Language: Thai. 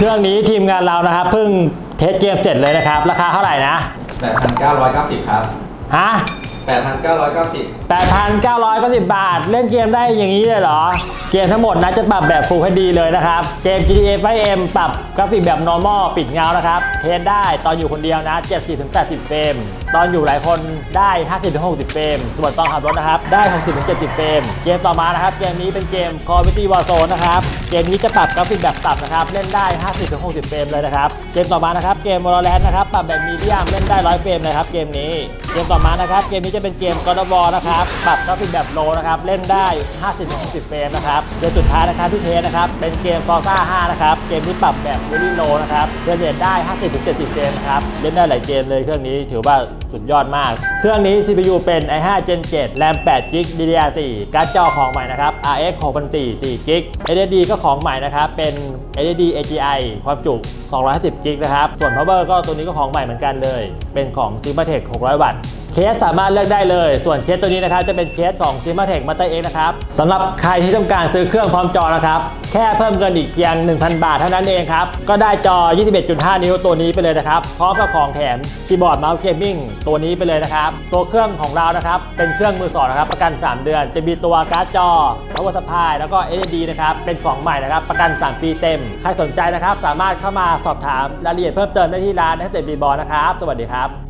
เครื่องนี้ทีมงานเรานะครับเพิ่งเทสเกมเสร็จเลยนะครับ ราคาเท่าไหร่นะ 8,990 ครับ ฮะ8,990 8,990 บาท เล่นเกมได้อย่างนี้เลยเหรอ เกมทั้งหมดนะจะปรับแบบ Full HD เลยนะครับ เกม GTA 5M ปรับกราฟิกแบบ normal ปิดเงานะครับ เทสได้ตอนอยู่คนเดียวนะ 70-80 เฟรมตอนอยู่หลายคนได้ 50-60 เฟรม ส่วนตอนขับรถนะครับ ได้ 60-70 เฟรม เกมต่อมานะครับ เกมนี้เป็นเกม Call of Duty Warzone นะครับ เกมนี้จะปรับกราฟิกแบบต่ำนะครับ เล่นได้ 50-60 เฟรมเลยนะครับ เกมต่อมานะครับ เกม Valorant นะครับ ปรับแบบมีเดียมเล่นได้ 100 เฟรมเลยครับ เกมนี้ เกมต่อมานะครับ เกมนี้จะเป็นเกม God of War นะครับ ปรับกราฟิกแบบโลนะครับ เล่นได้ 50-60 เฟรมนะครับ เกมสุดท้ายนะครับที่เทสนะครับ เป็นเกม Forza 5 นะครับ เกมนี้ปรับแบบ Very Low นะครับเฟรมเรทได้ 50-70 เฟรมนะครับ เล่นได้หลายเกมเลยเครื่องนี้ถือว่า สุดยอดมากเครื่องนี้ CPU เป็น i5 Gen 7 RAM 8 g b DDR4 การ์ดจอของใหม่นะครับ RX 6004 4 g b SSD ก็ของใหม่นะครับ เป็น SSD AGI ความจุ 250 g b นะครับ ส่วน power ก็ตัวนี้ก็ของใหม่เหมือนกันเลย เป็นของ s i m a t e c 600 วัตต์เคสสามารถเลือกได้เลย ส่วนเคสตัวนี้นะครับจะเป็นเคสของ s i m a t e c m a t e r X นะครับสำหรับใครที่ต้องการซื้อเครื่องพร้อมจอนะครับ แค่เพิ่มเงินอีกเพียง 1,000 บาทเท่านั้นเองครับ ก็ได้จอ 21.5 นิ้วตัวนี้ไปเลยนะครับ พร้อมกับของแถมคีย์บอร์ดเมาส์เกมมิ่งตัวนี้ไปเลยนะครับตัวเครื่องของเรานะครับ เป็นเครื่องมือสองนะครับ ประกัน 3 เดือน จะมีตัวการ์ดจอ power supply แล้วก็ LED นะครับ เป็นของใหม่นะครับ ประกัน 3 ปีเต็ม ใครสนใจนะครับ สามารถเข้ามาสอบถามรายละเอียดเพิ่มเติมได้ที่ร้าน s อ b บีบอนะครับ สวัสดีครับ